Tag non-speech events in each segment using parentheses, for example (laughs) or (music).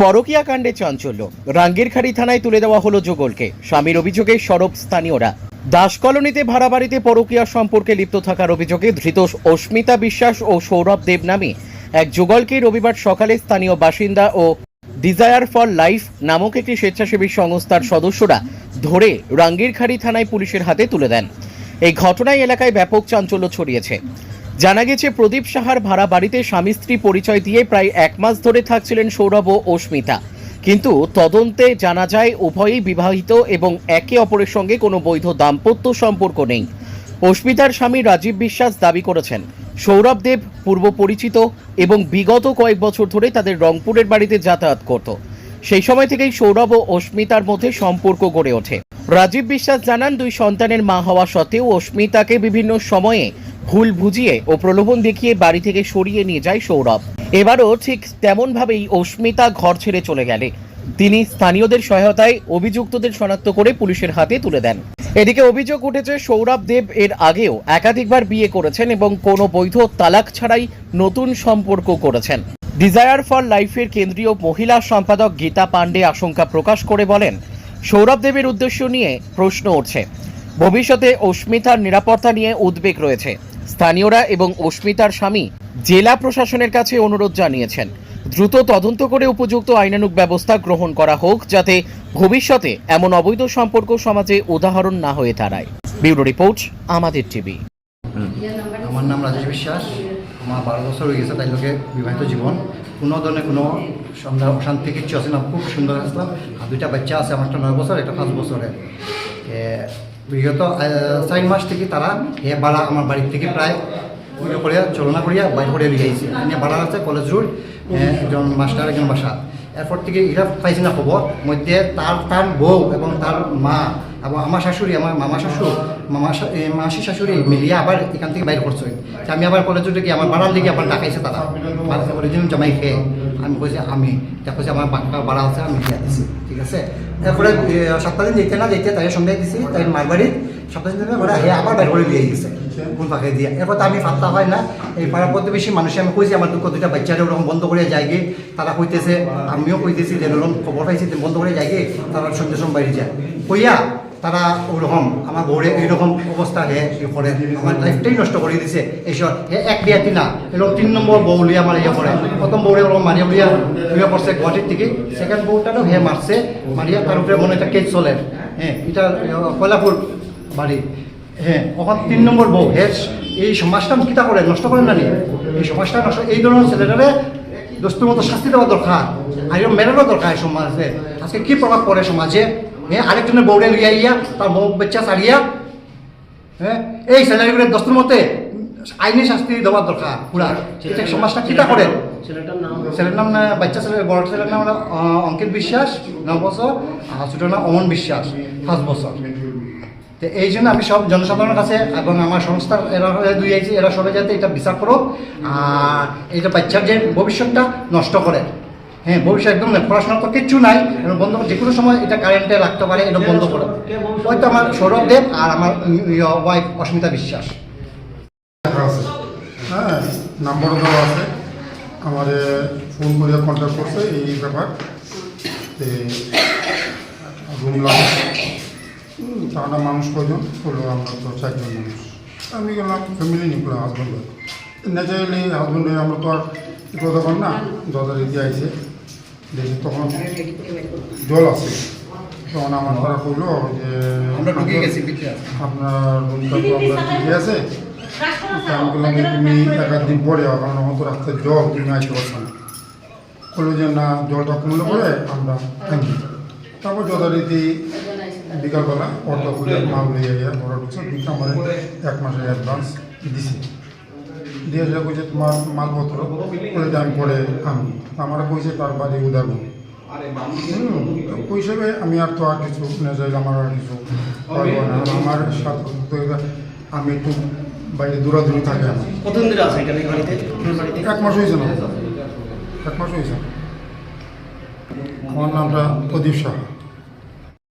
পরকিয়া কাণ্ডে চাঞ্চল্য। রাঙ্গিরখাড়ি থানায় তুলে দেওয়া হলো যুগলকে। স্বামীর অভিযোগে সরব স্থানীয়রা। দাস কলোনিতে ভাড়া বাড়িতে পরকিয়া সম্পর্কে লিপ্ত থাকার অভিযোগে ধৃত অস্মিতা বিশ্বাস ও সৌরভ দেব নামে এক যুগলকে রবিবার সকালে স্থানীয় বাসিন্দা ও ডিজায়ার ফর লাইফ নামক একটি স্বেচ্ছাসেবী সংস্থার সদস্যরা ধরে রাঙ্গিরখাড়ি থানায় পুলিশের হাতে তুলে দেন। এই ঘটনায় এলাকায় ব্যাপক চাঞ্চল্য ছড়িয়েছে। জানা গেছে, প্রদীপ সাহার ভাড়া বাড়িতে স্বামী স্ত্রী পরিচয় দিয়ে প্রায় এক মাস ধরে থাকছিলেন সৌরভ ও অস্মিতা। কিন্তু তদন্তে জানা যায়, উভয়ই বিবাহিত এবং একে অপরের সঙ্গে কোনো বৈধ দাম্পত্য সম্পর্ক নেই। অস্মিতার স্বামী রাজীব বিশ্বাস দাবি করেছেন, সৌরভ দেব পূর্ব পরিচিত এবং বিগত কয়েক বছর ধরে তাদের রংপুরের বাড়িতে যাতায়াত করত। সেই সময় থেকেই সৌরভ ও অস্মিতার মধ্যে সম্পর্ক গড়ে ওঠে। রাজীব বিশ্বাস জানান, দুই সন্তানের মা হওয়া সত্ত্বেও অস্মিতাকে বিভিন্ন সময়ে ভুল বুঝিয়ে ও প্রলোভন দেখিয়ে বাড়ি থেকে সরিয়ে নিয়ে যায় সৌরভ। এবারও ঠিক তেমনভাবেই অস্মিতা ঘর ছেড়ে চলে গেলে। তিনি স্থানীয়দের সহায়তায় অভিযুক্তদের শনাক্ত করে পুলিশের হাতে তুলে দেন। এদিকে অভিযোগ উঠেছে, সৌরভ দেব এর আগেও একাধিকবার বিয়ে করেছেন এবং কোনো বৈধ তালাক ছাড়াই নতুন সম্পর্ক করেছেন। ডিজায়ার ফর লাইফের কেন্দ্রীয় মহিলা সম্পাদক গীতা পাণ্ডে আশঙ্কা প্রকাশ করে বলেন, সৌরভ দেবের উদ্দেশ্য নিয়ে প্রশ্ন উঠছে। ভবিষ্যতে অস্মিতার নিরাপত্তা নিয়ে উদ্বেগ রয়েছে। স্থানীয়রা এবং অস্মিতার স্বামী জেলা প্রশাসনের কাছে অনুরোধ জানিয়েছেন। দ্রুত তদন্ত করে উপযুক্ত আইনানুগ ব্যবস্থা গ্রহণ করা হোক যাতে ভবিষ্যতে এমন অবৈধ সম্পর্ক সমাজে উদাহরণ না হয়ে দাঁড়ায়। ব্যুরো রিপোর্ট, আমাদের টিভি। আমার নাম রাজেশ বিশ্বাস। আমার বারো বছর হয়ে গেছে তাই লোকে বিবাহিত জীবন। কোনো ধরনের কোনো সন্ধ্যা অশান্তি কিচ্ছু আছে না, খুব সুন্দর আসলাম আর দুইটা বাচ্চা আছে, আমার একটা নয় বছর, একটা পাঁচ বছরের। বিগত চার মাস থেকে তারা এ বাড়া আমার বাড়ির থেকে প্রায় করিয়া, চলনা করিয়া বাইর করে লিয়ে আইছে এনে বাড়া আছে কলেজ রোড একজন মাস্টার একজন বাসা এরপর থেকে এরা পাইছি না খবর, মধ্যে তার তার বউ এবং তার মা এবং আমার শাশুড়ি, আমার মামা শ্বশুর মামা মাসি শাশুড়ি মিলিয়ে আবার এখান থেকে বাইর করছে। আমি আবার কলেজ রোডে আমার বাড়ার দিকে আবার ডাকাইছে তারা। অরিজিনাল জামাই খেয়ে আমি কইছি, আমি। তা কইছে, আমার বাক্কা বাড়া আছে, আমি দিয়া দিছি। ঠিক আছে? এরপরে সপ্তাহ দিন যেতে না যেতে তাই সঙ্গে দিছি তাই মারবাড়ি সপ্তাহ দিন ওরা হে আবার বের করে দিয়ে গেছে কোন পাখে দিয়ে। এরপর আমি ফাত্তা হয় না। এই পাড়া প্রতিবেশী মানুষে আমি কইছি আমার দুঃখ দুটা বাচ্চারা ওরকম বন্ধ করে যায় তারা কইতেছে, আমিও কইতেছি যে ওরকম খবর পাইছি বন্ধ করে যায় তারা সন্ধ্যে সময় বাইরে যায়। কইয়া তারা ওরকম আমার বউরে এইরকম অবস্থা হে করে আমার লাইফটাই নষ্ট করে দিছে। এইসব হে এক বিয়া তিনা এরকম তিন নম্বর বউ লিয়া আমার ইয়ে করে প্রথম বউরে ওরকম মারিয়া লিয়া লিয়া পড়ছে গুয়াহাটির থেকে সেকেন্ড বউটারও হে মারছে মারিয়া তার উপরে মনে একটা কেস চলে। হ্যাঁ এটা কয়লাপুর বাড়ি হ্যাঁ ওখান তিন নম্বর বউ। হে, এই সমাজটা কিতা করে নষ্ট করেন না নি? এই সমাজটা নষ্ট এই ধরনের ছেলেটারে দোস্তুর মতো শাস্তি দেওয়া দরকার আর মেরারও দরকার সমাজে। আজকে কি প্রভাব পড়ে সমাজে? হ্যাঁ আরেকজনের বউরে লইয়া ইয়া তার বউ বাচ্চা সারিয়া হ্যাঁ এই ছেলেগুলোর দোস্তুর মতে আইনি শাস্তি দেওয়ার দরকার পুরা। এটা সমাজটা কিতা করে? ছেলের নাম না বাচ্চা ছেলে বড় ছেলের নাম অঙ্কিত বিশ্বাস ন বছর আর ছোটোর নাম অমন বিশ্বাস পাঁচ বছর। তো এই জন্য আমি সব জনসাধারণের কাছে এবং আমার সংস্থার এরা দুই আইছি এরা সবাই যাতে এটা বিচার করো আর এইটা বাচ্চার যে ভবিষ্যৎটা নষ্ট করে। হ্যাঁ ভবিষ্যৎ একদম না, পড়াশোনা তো কিচ্ছু নাই। এটা বন্ধ করে- যে কোনো সময় এটা কারেন্টে রাখতে পারে এটা বন্ধ করো হয়তো আমার সৌরভ দেব আর আমার ওয়াইফ অস্মিতা বিশ্বাস। হ্যাঁ নাম্বারও দেওয়া আছে। আমার ফোন করে কন্ট্যাক্ট করছে এই ব্যাপার। তে রুম লাগে হুম, তারা মানুষ কয়জন? হলো আমরা তো চারজন মানুষ। আমি গেলাম ফ্যামিলি নিয়ে গেলাম হাজব্যান্ড ন্যাচারালি হাজব্যান্ড আমরা তো আর কথা বল না। দাদা দিদি আইছে। দেখি তখন জল আছে। তখন আমার তারা কইলো যে আপনার রুমটা তো আমরা ঠিকই আছে আমি বললাম যে তুমি এক আধ দিন পরে কারণ আমার তো রাস্তায় জল তুমি আসতে পারছ না। বলল যে না জলটা কমলে পরে আমরা থাকি তারপর যথারীতি বিকালবেলা খুলে মাল নিয়ে গিয়ে ওরা ঢুকছে ঢুকতে আমার এক মাসের অ্যাডভান্স দিছে। দিয়ে যা কইছে তোমার মালপত্র বলে যে আমি পরে আনবো আমার কইছে তার বাড়ি উদাবো ওই হিসেবে আমি আর তো আর কিছু না চাইলে আমার আর কিছু পারবো না আমার সাথে তো এটা- আমি একটু বাইরে দূরাদূরি থাকি আমার কতদিন ধরে আছে এখানে বাড়িতে আপনার বাড়িতে এক মাস হয়েছে না এক মাস হয়েছে আমার নামটা প্রদীপ সাহা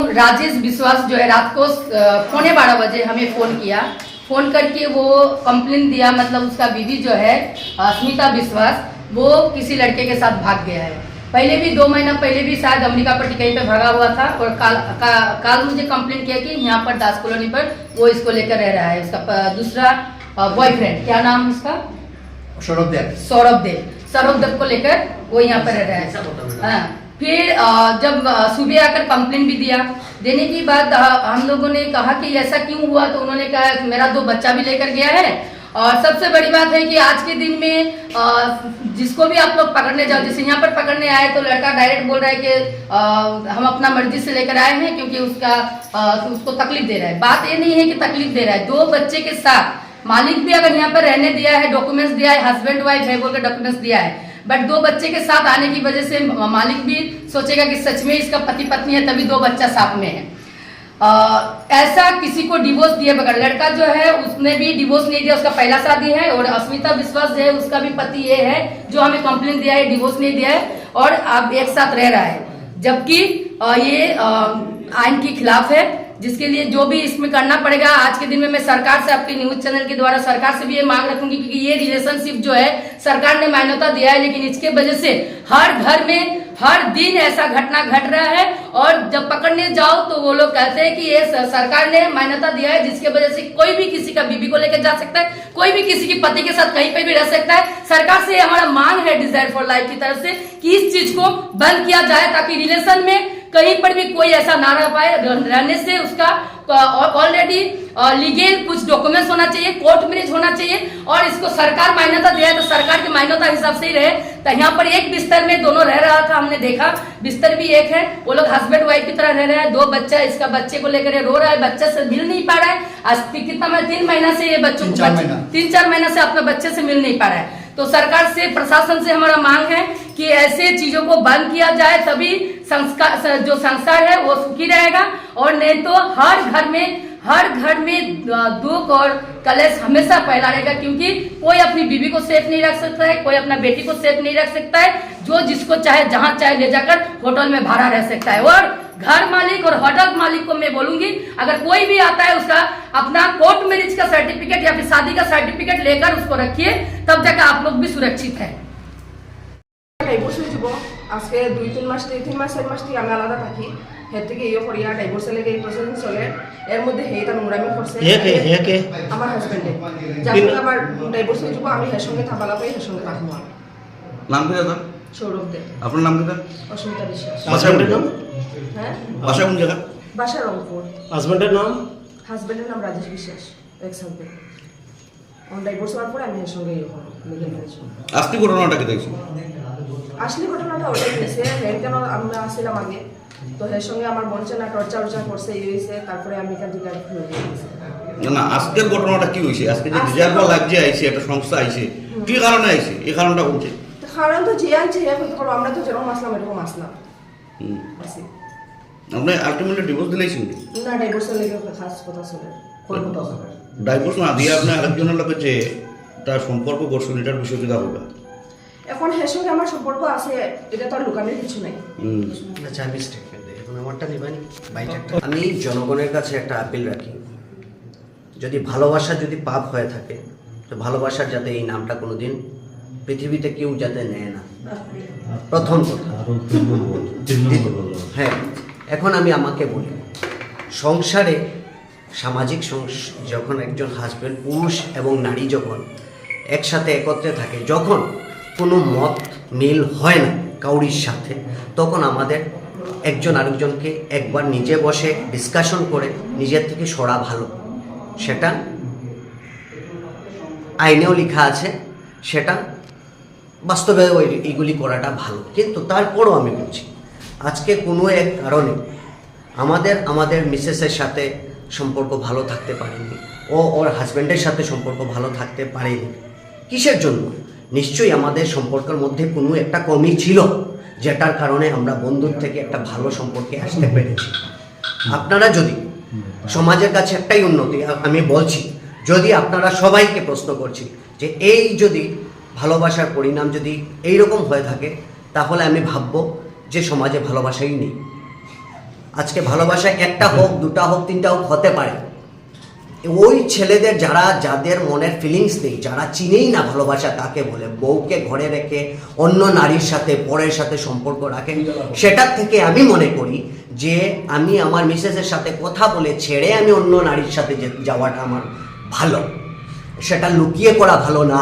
राजेश विश्वास जो है रात को अ, पौने बारह बजे हमें फ़ोन किया फ़ोन करके वो कंप्लेन दिया मतलब उसका बीवी जो है स्मिता विश्वास वो किसी लड़के के साथ भाग गया है। पहले भी दो महीना पहले भी शायद अमरीका पर टिकई पे भागा हुआ था और काल का, काल मुझे कंप्लेन किया कि यहाँ पर दास कॉलोनी पर वो इसको लेकर रह रहा है। उसका दूसरा बॉयफ्रेंड क्या नाम उसका? सौरभ देव। सौरभ देव। सौरभ देव को लेकर वो यहाँ पर रह रहा है। फिर जब सुबह आकर कंप्लेन भी दिया। देने के बाद हम लोगों ने कहा कि ऐसा क्यों हुआ? तो उन्होंने कहा मेरा दो बच्चा भी लेकर गया है। और सबसे बड़ी बात है कि आज के दिन में जिसको भी आप लोग पकड़ने जाओ जैसे यहाँ पर पकड़ने आए तो लड़का डायरेक्ट बोल रहा है कि हम अपना मर्ज़ी से लेकर आए हैं क्योंकि उसका अ, उसको तकलीफ़ दे रहा है। बात ये नहीं है कि तकलीफ़ दे रहा है। दो बच्चे के साथ मालिक भी अगर यहाँ पर रहने दिया है डॉक्यूमेंट्स दिया है हस्बैंड वाइफ है बोलकर डॉक्यूमेंट्स दिया है बट दो बच्चे के साथ आने की वजह से मालिक भी सोचेगा कि सच में इसका पति पत्नी है तभी दो बच्चा साथ में है। अ, ऐसा किसी को डिवोर्स दिए बगैर लड़का जो है उसने भी डिवोर्स नहीं दिया उसका पहला शादी है और अस्मिता विश्वास जो है उसका भी पति ये है जो हमें कंप्लेन दिया है डिवोर्स नहीं दिया है और अब एक साथ रह रहा है। जबकि ये आइन के खिलाफ है जिसके लिए जो भी इसमें करना पड़ेगा, आज के दिन में मैं सरकार से आपके न्यूज़ चैनल के द्वारा सरकार से भी ये मांग रखूँगी क्योंकि ये रिलेशनशिप जो है, सरकार ने मान्यता दिया है, लेकिन इसके वजह से हर घर में हर दिन ऐसा घटना घट रहा है और जब पकड़ने जाओ तो वो लोग कहते हैं कि ये सरकार ने मान्यता दिया है, जिसके वजह से कोई भी किसी का बीबी को लेकर जा सकता है, कोई भी किसी के पति के साथ कहीं पे भी रह सकता है। सरकार से हमारा मांग है डिज़ायर फॉर लाइफ की तरफ़ से, कि इस चीज़ को बंद किया जाए ताकि रिलेशन में कहीं पर भी कोई ऐसा ना रह पाए रहने से उसका ऑलरेडी लीगल कुछ डॉक्यूमेंट्स होना चाहिए कोर्ट मैरिज होना चाहिए और इसको सरकार मान्यता दिया है तो सरकार की मान्यता हिसाब से ही रहे। तो यहाँ पर एक बिस्तर में दोनों रह रहा था हमने देखा। बिस्तर भी एक है वो लोग हस्बैंड वाइफ की तरह रह रहे हैं दो बच्चा इसका बच्चे को लेकर रो रहा है बच्चे से मिल नहीं पा रहा है। आज कितना मैं तीन महीना से ये बच्चों को। तीन चार महीना से अपने बच्चे से मिल नहीं पा रहा है। तो सरकार से, प्रशासन से हमारा मांग है कि ऐसे चीज़ों को बंद किया जाए, तभी संस्कार, जो संस्कार है, वो सुखी रहेगा। और नहीं तो हर घर में हर घर में अ, दुख और कलेश हमेशा फैला रहेगा क्योंकि कोई अपनी बीवी को सेफ नहीं रख सकता है कोई अपना बेटी को सेफ नहीं रख सकता है जो जिसको चाहे जहां चाहे ले जाकर होटल में भाड़ा रह सकता है और घर मालिक और होटल मालिक को मैं बोलूंगी अगर कोई भी आता है उसका अपना कोर्ट मैरिज का सर्टिफिकेट या फिर शादी का सर्टिफिकेट लेकर उसको रखिए तब जाकर आप लोग भी সুরক্ষিত है ডাইভোর্স হয়ে যাব আজকে দুই তিন মাস থেকে তিন মাস চার মাস থেকে আমি আলাদা থাকি হের থেকে ইয়ে করিয়া ডাইভোর্সের লেগে এই প্রসেসিং চলে এর মধ্যে হে এটা নোংরামি করছে হে কে হে কে আমার হাজবেন্ডে আমার ডাইভোর্স হয়ে যাব আমি হের সঙ্গে থাকা পাই হের সঙ্গে থাকব নাম কি দাদা? সৌরভ দে। আপনার নাম কি দাদা? অস্মিতা বিশ্বাস। হাজবেন্ডের নাম হ্যাঁ বাসা কোন জায়গা বাসা রংপুর হাজবেন্ডের নাম? হাজবেন্ডের নাম রাজেশ বিশ্বাস এক্স হাজবেন্ড আমার ডাইভোর্স হওয়ার পরে আমি এর সঙ্গে ইয়ে করব আজকে ঘটনাটা কি দেখছি? আসলে ঘটনাটা ওটাই হয়েছে কেন আমরা আসছিলাম আগে তো হের সঙ্গে আমার বলছে না টর্চার উর্চার করছে এই হয়েছে তারপরে আমি এখান থেকে না না আজকের ঘটনাটা কি হয়েছে? আজকে যে রিজার্ভ লাগছে আইছে একটা সংস্থা আইছে কি কারণে আইছে এই কারণটা তো কারণ তো যে আনছে হে পারব আমরা তো যেরকম আসলাম এরকম আসলাম। হুম। আপনি আলটিমেটলি ডিভোর্স দিলেইছেন না ডাইভোর্সের লেগে খাস কথা চলে কথা চলে ডাইভোর্স না দিয়ে আপনি আরেকজনের লোকে যে তার সম্পর্ক করছেন এটার বিষয় কি দাবো এখন হের সঙ্গে আমার সম্পর্ক আছে এটা তো আর লুকানোর কিছু নাই। হুম। আচ্ছা আমি এখন আমারটা নিবানি বাইটা আমি জনগণের কাছে একটা আপিল রাখি। যদি ভালোবাসা যদি পাপ হয়ে থাকে তো ভালোবাসার যাতে এই নামটা কোনোদিন পৃথিবীতে কেউ যাতে নেয় না। প্রথম কথা। হ্যাঁ এখন আমি আমাকে বলি সংসারে সামাজিক সংস- যখন একজন হাজব্যান্ড পুরুষ এবং নারী যখন একসাথে একত্রে থাকে যখন কোনো মত মিল হয় না কাউরির সাথে তখন আমাদের একজন আরেকজনকে একবার নিজে বসে ডিসকাশন করে নিজের থেকে সরা ভালো। সেটা আইনেও লেখা আছে, সেটা বাস্তবে এইগুলি করাটা ভালো। কিন্তু তারপরও আমি বলছি, আজকে কোনো এক কারণে আমাদের আমাদের মিসেসের সাথে সম্পর্ক ভালো থাকতে পারেনি, ও ওর হাজব্যান্ডের সাথে সম্পর্ক ভালো থাকতে পারেনি। কিসের জন্য? নিশ্চয়ই আমাদের সম্পর্কের মধ্যে কোনো একটা কমই ছিল। যেটার কারণে আমরা বন্ধুর থেকে একটা ভালো সম্পর্কে আসতে পেরেছি। আপনারা যদি সমাজের কাছে একটাই উন্নতি আমি বলছি, যদি আপনারা সবাইকে প্রশ্ন করছি যে এই যদি ভালোবাসার পরিণাম যদি এই রকম হয়ে থাকে, তাহলে আমি ভাববো যে সমাজে ভালোবাসাই নেই। আজকে ভালোবাসা একটা হোক, দুটা হোক, তিনটা হোক, হতে পারে। ওই ছেলেদের যারা যাদের মনের ফিলিংস নেই যারা চিনেই না ভালোবাসা তাকে বলে বউকে ঘরে রেখে অন্য নারীর সাথে পরের সাথে সম্পর্ক রাখেন সেটার থেকে আমি মনে করি যে আমি আমার মিসেসের সাথে কথা বলে ছেড়ে আমি অন্য নারীর সাথে যাওয়াটা আমার ভালো। সেটা লুকিয়ে করা ভালো না।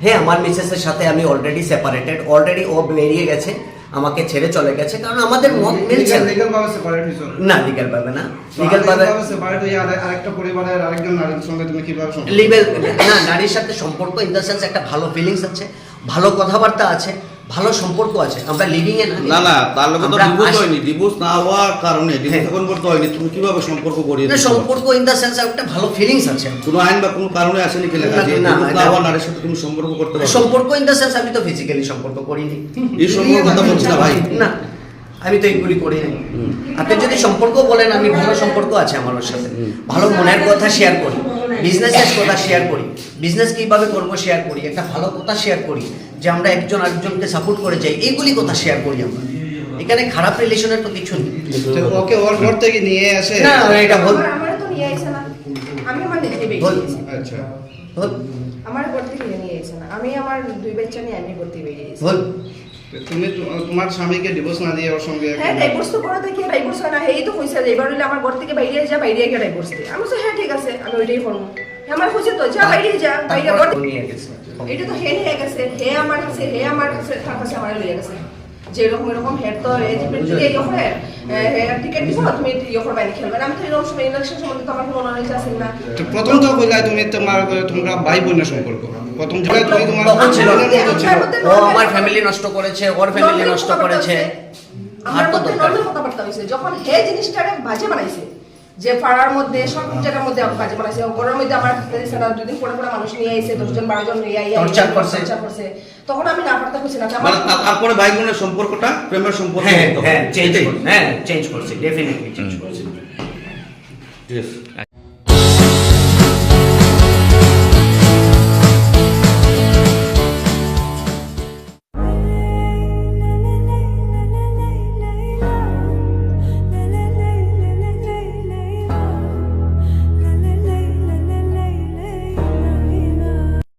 হ্যাঁ আমার মিসেসের সাথে আমি অলরেডি সেপারেটেড অলরেডি ও বেরিয়ে গেছে। আমাকে ছেড়ে চলে গেছে কারণ আমাদের মত মিলছে না। লিগ্যাল ভাবে সেপারেট হইছো না লিগ্যাল পাবে না। লিগ্যাল পাবে সেপারেট হয়ে আরে- আরেকটা পরিবারের আরেকজন নারীর সঙ্গে তুমি কীভাবে সম্পর্ক লিগ্যাল না নারীর সাথে সম্পর্ক ইন দ্য সেন্স একটা ভালো ফিলিংস আছে ভালো কথাবার্তা আছে ভালো সম্পর্ক আছে আমরা লিভিং এ না না তার লোকে তো ডিভোর্স হয়নি ডিভোর্স না হওয়ার কারণে ডিভোর্স হ্যাঁ। এখন করতে হয়নি তুমি কীভাবে সম্পর্ক গড়িয়ে না, সম্পর্ক ইন দ্য সেন্স একটা ভালো ফিলিংস আছে কোনো আইন বা কোনো কারণে আসেনি কি লেখা? যে না, হওয়ার নারীর সাথে তুমি সম্পর্ক করতে পারো। সম্পর্ক ইন দ্য সেন্স আমি তো ফিজিক্যালি সম্পর্ক করিনি। এই সম্পর্ক কথা (laughs) বলছি না ভাই। না আমি তো এইগুলি করি নাই। আপনি যদি সম্পর্ক বলেন আমি ভালো সম্পর্ক আছে আমার সাথে। ভালো মনের কথা শেয়ার করি বিজনেসের কথা শেয়ার করি। বিজনেস কীভাবে করব শেয়ার করি একটা ভালো কথা শেয়ার করি যে আমরা একজন আরেকজনকে সাপোর্ট করে যাই এইগুলি কথা শেয়ার করি আমরা। এখানে খারাপ রিলেশনের তো কিছু নেই। ওকে ওর ঘর থেকে নিয়ে আসে। না এটা ভুল। আমার আমার তো নিয়ে আইছে না। আমি আমার আচ্ছা। আমার ঘর থেকে নিয়ে আইছে না। আমি আমার দুই বাচ্চা নিয়ে আমি ঘর থেকে ভুল। তো তুমি তো- তোমার স্বামীকে ডিভোর্স না দিয়ে ওর সঙ্গে হ্যাঁ ডাইভোর্স তো করা থেকে ডাইভোর্স হয় না? এই তো কইছে যে এবার হইলে আমার ঘর থেকে বাইরে যা বাইরে গিয়ে ডাইভোর্স দে। আমি বলছি, হ্যাঁ ঠিক আছে আমি ওইটাই করব। আমার কইছে তো যা বাইরে যা বাইরে গেছে এটা তো হে নিয়ে গেছে হে আমার কাছে হে আমার কাছে তার কাছে আমার লইয়া গেছে। যে এরকম এরকম হেড তো এই যে প্রিন্টিং এই করে টিকেট দিব না তুমি ইয়ে করবে না খেলবে। আমি তো এরকম সময় ইলেকশন সম্বন্ধে তো আমার কোনো নলেজ আছে না। তো প্রথম তো কইলা তুমি তোমার তোমরা ভাই বোনের সম্পর্ক। প্রথম জায়গায় তুমি তোমার ছিল। ও আমার ফ্যামিলি নষ্ট করেছে ওর ফ্যামিলি নষ্ট করেছে। আমার তো মধ্যে নর্মাল কথাবার্তা হয়েছে। যখন হে জিনিসটাকে বাজে বানাইছে যে পাড়ার মধ্যে সব জায়গার মধ্যে বাজে বানাইছে ঘরের মধ্যে আমার সারা দুদিন পরে পরে মানুষ নিয়ে আইছে দশজন বারো জন নিয়ে আইয়া Torture করছে। torture করছে তখন আমি না পারতে খুশি না আমার মানে তারপরে ভাই বোনের সম্পর্কটা প্রেমের সম্পর্ক হ্যাঁ হ্যাঁ চেঞ্জ। হ্যাঁ চেঞ্জ করছে ডেফিনেটলি চেঞ্জ করছে.